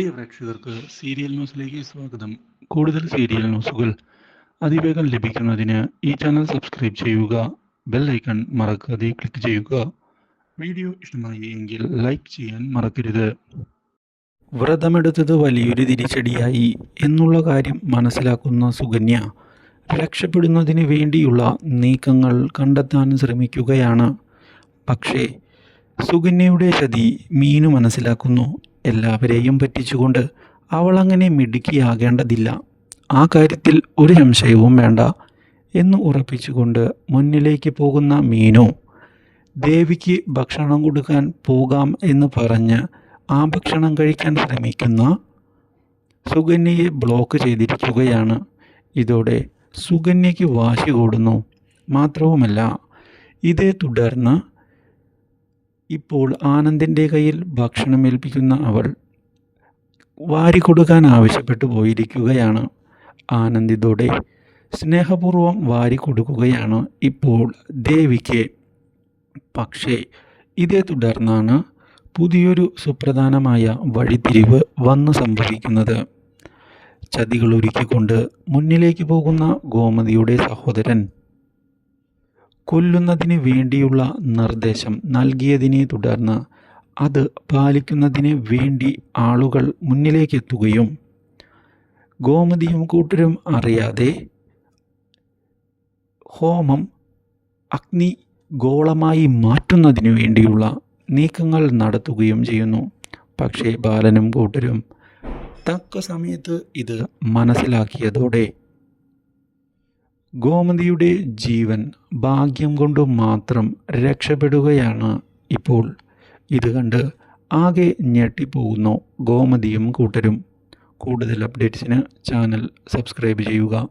പ്രിയ പ്രേക്ഷകർക്ക് സീരിയൽ ന്യൂസിലേക്ക് സ്വാഗതം. കൂടുതൽ സീരിയൽ ന്യൂസുകൾ അതിവേഗം ലഭിക്കുന്നതിന് ഈ ചാനൽ സബ്സ്ക്രൈബ് ചെയ്യുക ബെൽ ഐക്കൺ മറക്കാതെ ക്ലിക്ക് ചെയ്യുക. വീഡിയോ ഇഷ്ടമായി എങ്കിൽ ലൈക്ക് ചെയ്യാൻ മറക്കരുത്. വ്രതമെടുത്തത് വലിയൊരു തിരിച്ചടിയായി എന്നുള്ള കാര്യം മനസ്സിലാക്കുന്ന സുകന്യ രക്ഷപ്പെടുന്നതിന് വേണ്ടിയുള്ള നീക്കങ്ങൾ കണ്ടെത്താൻ ശ്രമിക്കുകയാണ്. പക്ഷേ സുകന്യയുടെ ചതി മീനു മനസ്സിലാക്കുന്നു. എല്ലാവരെയും പറ്റിച്ചുകൊണ്ട് അവൾ അങ്ങനെ മിടുക്കിയാകേണ്ടതില്ല. ആ കാര്യത്തിൽ ഒരു സംശയവും വേണ്ട എന്ന് ഉറപ്പിച്ചുകൊണ്ട് മുന്നിലേക്ക് പോകുന്ന മീനു ദേവിക്ക് ഭക്ഷണം കൊടുക്കാൻ പോകാം എന്ന് പറഞ്ഞ് ആ ഭക്ഷണം കഴിക്കാൻ ശ്രമിക്കുന്ന സുകന്യയെ ബ്ലോക്ക് ചെയ്തിരിക്കുകയാണ്. ഇതോടെ സുകന്യയ്ക്ക് വാശി കൂടുന്നു. മാത്രവുമല്ല ഇതേ തുടർന്ന് ഇപ്പോൾ ആനന്ദിന്റെ കയ്യിൽ ഭക്ഷണം ഏൽപ്പിക്കുന്ന അവൾ വാരിക്കൊടുക്കാൻ ആവശ്യപ്പെട്ടു പോയിരിക്കുകയാണ്. ആനന്ദിതോടെ സ്നേഹപൂർവം വാരിക്കൊടുക്കുകയാണ് ഇപ്പോൾ ദേവിക്ക് പക്ഷേ ഇതേ തുടർന്നാണ് പുതിയൊരു സുപ്രധാനമായ വഴിതിരിവ് വന്നു സംഭവിക്കുന്നത്. ചതികൾ ഒരുക്കിക്കൊണ്ട് മുന്നിലേക്ക് പോകുന്ന ഗോമതിയുടെ സഹോദരൻ കൊല്ലുന്നതിന് വേണ്ടിയുള്ള നിർദ്ദേശം നൽകിയതിനെ തുടർന്ന് അത് പാലിക്കുന്നതിന് വേണ്ടി ആളുകൾ മുന്നിലേക്കെത്തുകയും ഗോമതിയും കൂട്ടരും അറിയാതെ ഹോമം അഗ്നി ഗോളമായി മാറ്റുന്നതിനു വേണ്ടിയുള്ള നീക്കങ്ങൾ നടത്തുകയും ചെയ്യുന്നു. പക്ഷേ ബാലനും കൂട്ടരും തക്ക സമയത്ത് ഇത് മനസ്സിലാക്കിയതോടെ ഗോമതിയുടെ ജീവൻ ഭാഗ്യം കൊണ്ട് മാത്രം രക്ഷപ്പെടുകയാണ് ഇപ്പോൾ. ഇത് കണ്ട് ആകെ ഞെട്ടിപ്പോകുന്നു ഗോമതിയും കൂട്ടരും. കൂടുതൽ അപ്ഡേറ്റ്സിന് ചാനൽ സബ്സ്ക്രൈബ് ചെയ്യുക.